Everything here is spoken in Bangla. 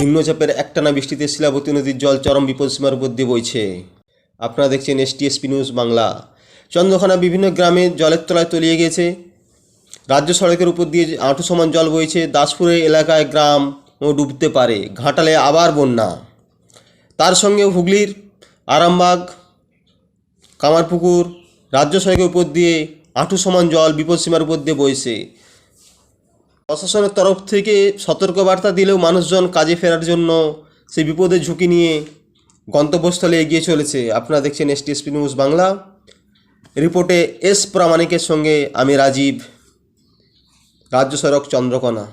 নিম্নচাপের একটানা বৃষ্টিতে শিলাবতী নদীর জল চরম বিপদসীমার উপর দিয়ে বইছে। আপনারা দেখছেন এসটিএসপি নিউজ বাংলা। চন্দ্রখানা বিভিন্ন গ্রামে জলের তলায় তলিয়ে গেছে রাজ্য সড়কের উপর দিয়ে আঁটু সমান জল বইছে। দাসপুরের এলাকায় গ্রাম ও ডুবতে পারে। ঘাটালে আবার বন্যা। তার সঙ্গে হুগলির আরামবাগ, কামারপুকুর, রাজ্য সড়কের উপর দিয়ে আঁটু সমান জল বিপদসীমার উপর দিয়ে বইছে। প্রশাসনের তরফ থেকে সতর্কবার্তা দিলেও মানুষজন কাজে ফেরার জন্য সেই বিপদের ঝুঁকি নিয়ে গন্তব্যস্থলে এগিয়ে চলেছে। আপনারা দেখছেন এসটিএসপি নিউজ বাংলা। রিপোর্টে এস প্রামাণিকের সঙ্গে আমি রাজীব। রাজ্য সড়ক চন্দ্রকোনা।